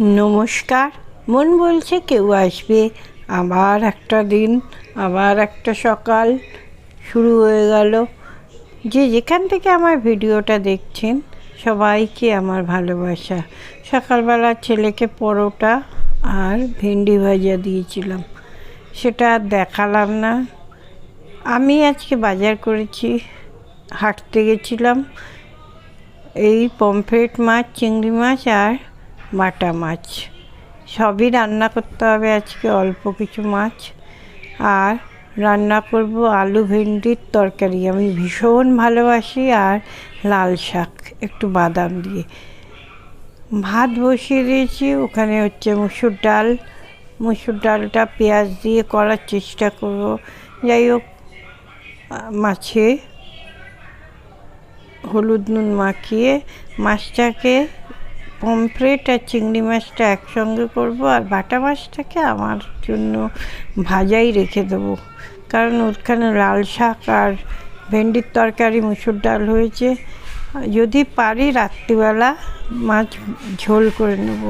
নমস্কার। মন বলছে কেউ আসবে। আবার একটা দিন, আবার একটা সকাল শুরু হয়ে গেল। যে যেখান থেকে আমার ভিডিওটা দেখছেন, সবাইকে আমার ভালোবাসা। সকালবেলা ছেলেকে পরোটা আর ভেন্ডি ভাজা দিয়েছিলাম। সেটা আর দেখালাম না। আমি আজকে বাজার করেছি, হাঁটতে গেছিলাম। এই পমফ্রেট মাছ, চিংড়ি মাছ আর বাটা মাছ। সবই রান্না করতে হবে আজকে, অল্প কিছু মাছ। আর রান্না করব আলু ভেন্ডির তরকারি। আমি ভীষণ ভালোবাসি আর লাল শাক, একটু বাদাম দিয়ে। ভাত বসিয়ে দিয়েছি, ওখানে হচ্ছে মুসুর ডাল। মুসুর ডালটা পেঁয়াজ দিয়ে করার চেষ্টা করব। যাই হোক, মাছে হলুদ নুন মাখিয়ে মাছটাকে পমফ্রেট আর চিংড়ি মাছটা একসঙ্গে করব আর বাটা মাছটাকে আমার জন্য ভাজাই রেখে দেবো। কারণ ওখানে লাল শাক আর ভেন্ডির তরকারি, মুসুর ডাল হয়েছে। যদি পারি রাত্রিবেলা মাছ ঝোল করে নেব।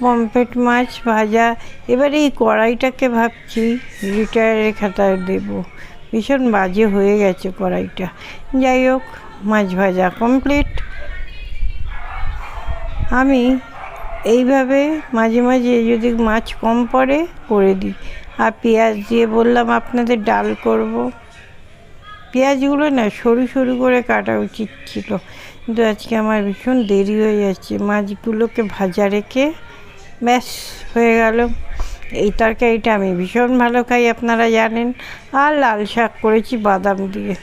পমফ্রেট মাছ ভাজা, এবারে এই কড়াইটাকে ভাবছি রিটায়ারের খাতায় দেবো। ভীষণ বাজে হয়ে গেছে কড়াইটা। যাই হোক, মাছ ভাজা কমপ্লিট। আমি এইভাবে মাঝে মাঝে যদি মাছ কম পড়ে, করে দিই। আর পেঁয়াজ দিয়ে বললাম, আপনাদের ডাল করব। পেঁয়াজগুলো না সরু সরু করে কাটা উচিত ছিল। কিন্তু আজকে আমার ভীষণ দেরি হয়ে যাচ্ছে। মাছগুলোকে ভাজা রেখে ব্যাস হয়ে গেল। এই তরকারিটা আমি ভীষণ ভালো খাই, আপনারা জানেন। আর লাল শাক করেছি বাদাম দিয়ে।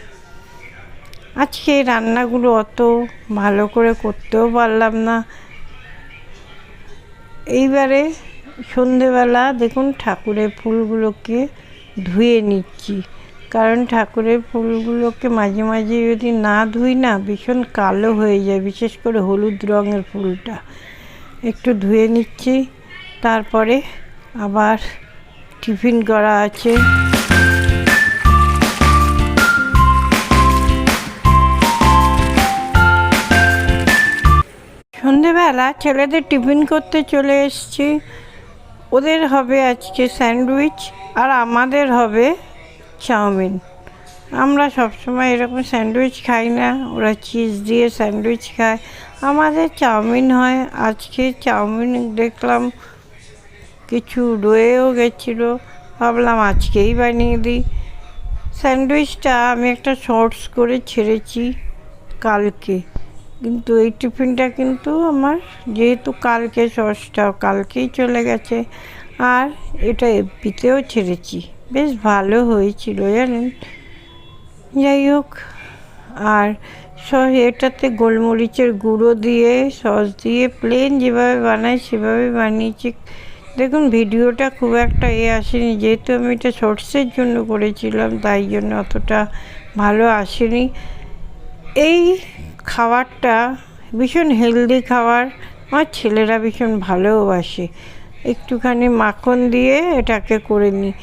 আজকে রান্নাগুলো অত ভালো করে করতেও পারলাম না। এইবারে সন্ধেবেলা দেখুন ঠাকুরের ফুলগুলোকে ধুয়ে নিচ্ছি। কারণ ঠাকুরের ফুলগুলোকে মাঝে মাঝে যদি না ধুই না ভীষণ কালো হয়ে যায়, বিশেষ করে হলুদ রঙের ফুলটা। একটু ধুয়ে নিচ্ছি, তারপরে আবার টিফিন করা আছে। সন্ধেবেলা ছেলেদের টিফিন করতে চলে এসেছি। ওদের হবে আজকে স্যান্ডউইচ আর আমাদের হবে চাউমিন। আমরা সবসময় এরকম স্যান্ডউইচ খাই না। ওরা চিজ দিয়ে স্যান্ডউইচ খায়। আমাদের চাউমিন হয়। আজকে চাউমিন দেখলাম কিছু রয়েও গেছিল। ভাবলাম আজকেই বানিয়ে দিই। স্যান্ডউইচটা আমি একটা শর্টস করে ছেড়েছি কালকে। কিন্তু এই টিফিনটা কিন্তু আমার যেহেতু কালকে সসটা কালকেই চলে গেছে। আর এটা এপিতেও ছেড়েছি। বেশ ভালো হয়েছিল, জানেন? যাই হোক, আর স, এটাতে গোলমরিচের গুঁড়ো দিয়ে, সস দিয়ে প্লেন যেভাবে বানাই, সেভাবে বানিয়েছি। দেখুন, ভিডিওটা খুব একটা এ আসেনি। যেহেতু আমি এটা শর্টসের জন্য করেছিলাম, তাই জন্য অতটা ভালো আসেনি। এই খাবারটা ভীষণ হেলদি খাবার। আমার ছেলেরা ভীষণ ভালোবাসে। একটুখানি মাখন দিয়ে এটাকে করে নিই।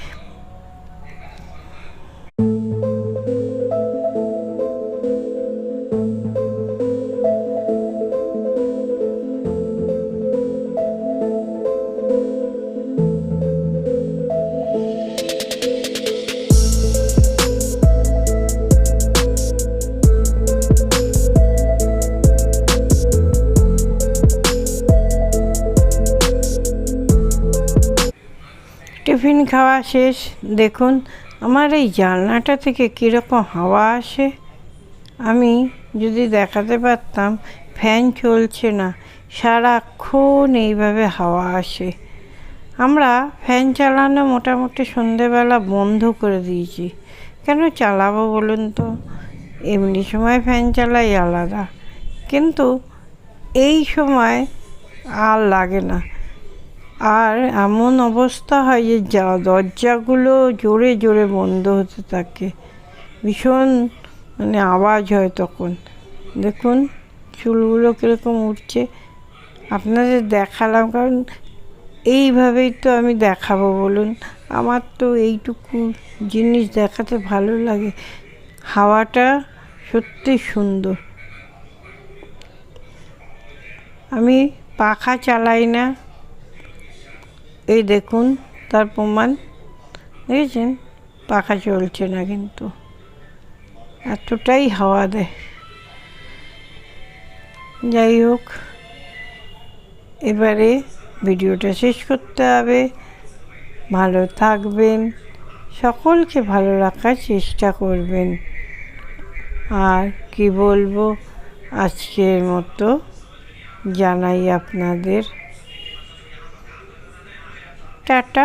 টিফিন খাওয়া শেষ, দেখুন আমার এই জানলাটা থেকে কীরকম হাওয়া আসে। আমি যদি দেখাতে পারতাম, ফ্যান চলছে না, সারাক্ষণ এইভাবে হাওয়া আসে। আমরা ফ্যান চালানো মোটামুটি সন্ধেবেলা বন্ধ করে দিয়েছি। কেন চালাবো বলুন তো? এমনি সময় ফ্যান চালাই আলাদা। কিন্তু এই সময় আর লাগে না। আর এমন অবস্থা হয় যে যা দরজাগুলো জোরে জোরে বন্ধ হতে থাকে। ভীষণ মানে আওয়াজ হয় তখন। দেখুন, চুলগুলো কীরকম উঠছে আপনাদের দেখালাম, কারণ এইভাবেই তো আমি দেখাবো বলুন। আমার তো এইটুকু জিনিস দেখাতে ভালো লাগে। হাওয়াটা সত্যি সুন্দর। আমি পাখা চালাই না। এই দেখুন, তার প্রমাণ। দেখেছেন পাখা চলছে না কিন্তু। এতটাই হাওয়া দেয় যাই হোক, এবারে ভিডিওটা শেষ করতে হবে। ভালো থাকবেন। সকলকে ভালো রাখার চেষ্টা করবেন। আর কি বলব, আজকের মতো জানাই আপনাদের। টাটা।